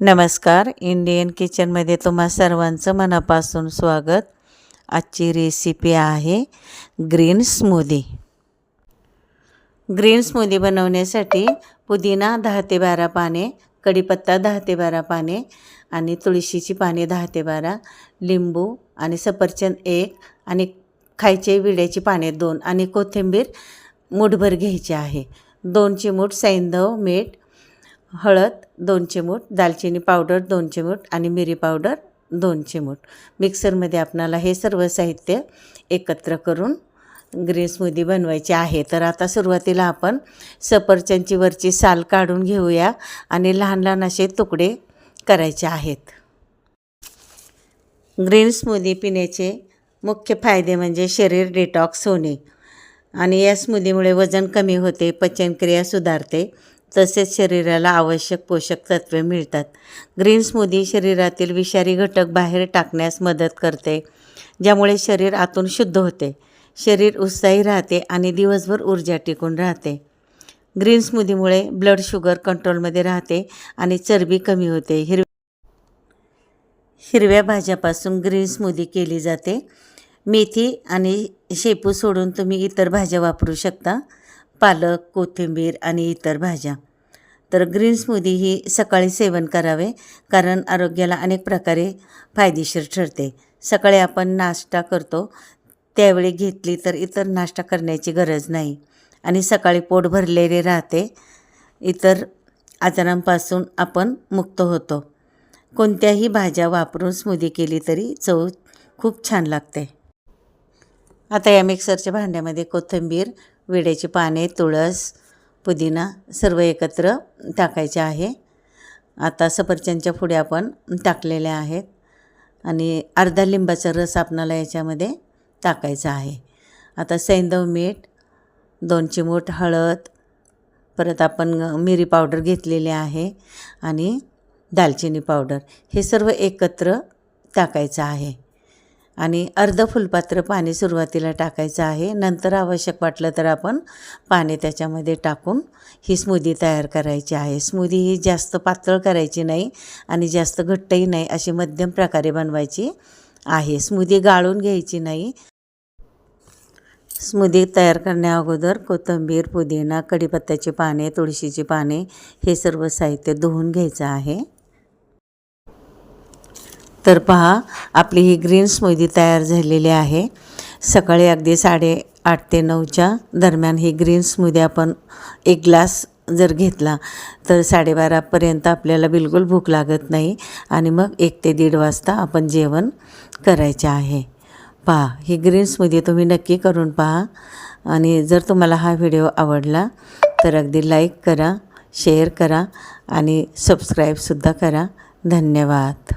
नमस्कार. इंडियन किचनमध्ये तुम्हा सर्वांचं मनापासून स्वागत. आजची रेसिपी आहे ग्रीन स्मूदी ग्रीन स्मूदी बनवण्यासाठी पुदिना दहा ते बारा पाने कढीपत्ता दहा ते बारा पाने आणि तुळशीची पाने दहा ते बारा लिंबू आणि सफरचंद एक आणि खायचे विड्याची पाने दोन आणि कोथिंबीर मूठभर घ्यायची आहे. दोन चिमूट सैंधव मीठ हळद दोन चिमूट दालचिनी पावडर दोन चिमूट आणि मिरी पावडर दोन चिमूट मिक्सरमध्ये आपणाला हे सर्व साहित्य एकत्र करून ग्रीन स्मूदी बनवायची आहे. तर आता सुरुवातीला आपण सफरचंदची वरची साल काढून घेऊया आणि लहान लहान असे तुकडे करायचे आहेत. ग्रीन स्मूदी पिण्याचे मुख्य फायदे म्हणजे शरीर डिटॉक्स होणे आणि या स्मूदीमुळे वजन कमी होते पचनक्रिया सुधारते तसेच शरीराला आवश्यक पोषक तत्वे मिळतात. ग्रीन स्मूदी शरीरातील विषारी घटक बाहेर टाकण्यास मदत करते ज्यामुळे शरीर आतून शुद्ध होते. शरीर उत्साही राहते आणि दिवसभर ऊर्जा टिकून राहते. ग्रीन स्मूदीमुळे ब्लड शुगर कंट्रोलमध्ये राहते आणि चरबी कमी होते. हिरव हिरव्या भाज्यापासून ग्रीन स्मूदी केली जाते. मेथी आणि शेपू सोडून तुम्ही इतर भाज्या वापरू शकता. पालक कोथिंबीर आणि इतर भाज्या. तर ग्रीन स्मूदी ही सकाळी सेवन करावे कारण आरोग्याला अनेक प्रकारे फायदेशीर ठरते. सकाळी आपण नाश्ता करतो त्यावेळी घेतली तर इतर नाश्ता करण्याची गरज नाही. आणि सकाळी पोट भरलेले राहते इतर आजारांपासून आपण मुक्त होतो. कोणत्याही भाज्या वापरून स्मूदी केली तरी चव खूप छान लागते. आता या मिक्सरच्या भांड्यामध्ये कोथिंबीर विड्याची पाने तुळस पुदिना सर्व एकत्र टाकायचे आहे. आता सफरचंदच्या पुढे आपण टाकलेल्या आहेत आणि अर्धा लिंबाचा रस आपणाला याच्यामध्ये टाकायचा आहे. आता सैंदव मीठ दोन चिमूट हळद परत आपण मिरी पावडर घेतलेली आहे आणि दालचिनी पावडर हे सर्व एकत्र टाकायचं आहे. आणि अर्ध फुलपात्र पाणी सुरुवातीला टाकायचं आहे. नंतर आवश्यक वाटलं तर आपण पाणी त्याच्यामध्ये टाकून ही स्मूदी तयार करायची आहे. स्मूदी ही जास्त पातळ करायची नाही आणि जास्त घट्टही नाही अशी मध्यम प्रकारे बनवायची आहे. स्मूदी गाळून घ्यायची नाही. स्मूदी तयार करण्या अगोदर कोथिंबीर पुदिना कढीपत्त्याची पाने तुळशीची पाने हे सर्व साहित्य धुवून घ्यायचं आहे. तर पहा आपली ही ग्रीन स्मूदी तयार झालेली आहे. सकाळी अगदी साडे आठ ते नऊच्या दरम्यान ही ग्रीन स्मूदी आपण एक ग्लास जर घेतला तर साडेबारापर्यंत आपल्याला बिलकुल भूक लागत नाही आणि मग एक ते दीड वाजता आपण जेवण करायचे आहे. पहा ही ग्रीन स्मूदी तुम्ही नक्की करून पहा. आणि जर तुम्हाला हा व्हिडिओ आवडला तर अगदी लाईक करा शेअर करा आणि सबस्क्राईबसुद्धा करा. धन्यवाद.